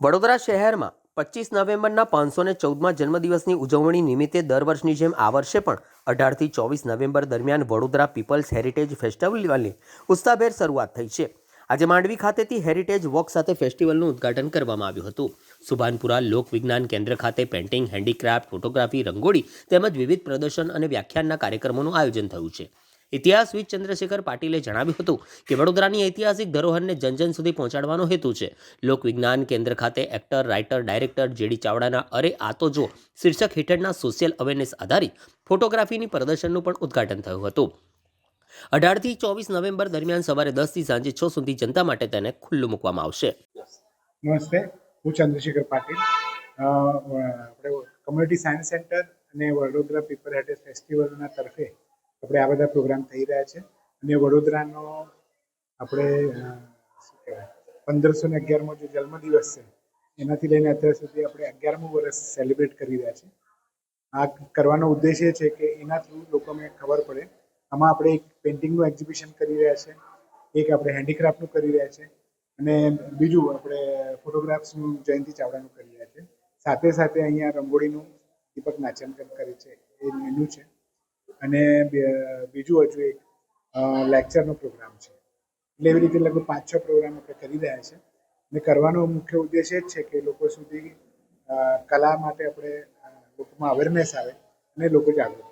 વડોદરા શહેરમાં પચીસ નવેમ્બરના પાંચસો ને ચૌદમાં જન્મદિવસની ઉજવણી નિમિત્તે દર વર્ષની જેમ આ વર્ષે પણ અઢારથી ચોવીસ નવેમ્બર દરમિયાન વડોદરા પીપલ્સ હેરિટેજ ફેસ્ટિવલની ઉત્સાહભેર શરૂઆત થઈ છે. આજે માંડવી ખાતેથી હેરિટેજ વોક સાથે ફેસ્ટિવલનું ઉદ્ઘાટન કરવામાં આવ્યું હતું. સુભાનપુરા લોક વિજ્ઞાન કેન્દ્ર ખાતે પેઇન્ટિંગ, હેન્ડીક્રાફ્ટ, ફોટોગ્રાફી, રંગોળી તેમજ વિવિધ પ્રદર્શન અને વ્યાખ્યાનના કાર્યક્રમોનું આયોજન થયું છે. ઇતિહાસવિદ ચંદ્રશેખર પાટીલે જણાવ્યું હતું કે વડોદરાની ઐતિહાસિક ધરોહરને જનજન સુધી પહોંચાડવાનો હેતુ છે. લોકવિજ્ઞાન કેન્દ્ર ખાતે એક્ટર, રાઇટર, ડાયરેક્ટર જેડી ચાવડાના અરે આ તો જો શીર્ષક હેઠળના સોશિયલ અવેરનેસ આધારિત ફોટોગ્રાફીની પ્રદર્શનનું પણ ઉદ્ઘાટન થયું હતું. અઢારથી ચોવીસ નવેમ્બર દરમિયાન સવારે દસથી સાંજે છ સુધી જનતા માટે તેને ખુલ્લું મૂકવામાં આવશે. નમસ્તે, હું Chandrashekhar Patil. Community science centre અને વડોદરા પીપલ હેરિટેજ ફેસ્ટિવલના તરફે આપણે આ બધા પ્રોગ્રામ થઈ રહ્યા છે. અને વડોદરાનો આપણે શું કહેવાય, પંદરસો ને અગિયારમો જે જન્મદિવસ છે, એનાથી લઈને અત્યાર સુધી આપણે અગિયારમું વર્ષ સેલિબ્રેટ કરી રહ્યા છીએ આ કરવાનો ઉદ્દેશ એ છે કે એના થ્રુ લોકોને ખબર પડે. આમાં આપણે એક પેઇન્ટિંગનું એક્ઝિબિશન કરી રહ્યા છે, એક આપણે હેન્ડીક્રાફ્ટનું કરી રહ્યા છે, અને બીજું આપણે ફોટોગ્રાફ્સનું જયંતિ ચાવડાનું કરી રહ્યા છે. સાથે સાથે અહીંયા રંગોળીનું દીપક નાચન કરે છે, એ એનું છે. અને બીજું હજુ એક લેક્ચરનો પ્રોગ્રામ છે. એટલે એવી રીતે લગભગ પાંચ, છ પ્રોગ્રામ આપણે કરી રહ્યા છે. અને કરવાનો મુખ્ય ઉદ્દેશ એ જ છે કે લોકો સુધી કલા માટે આપણે લોકોમાં અવેરનેસ આવે અને લોકો જાગૃત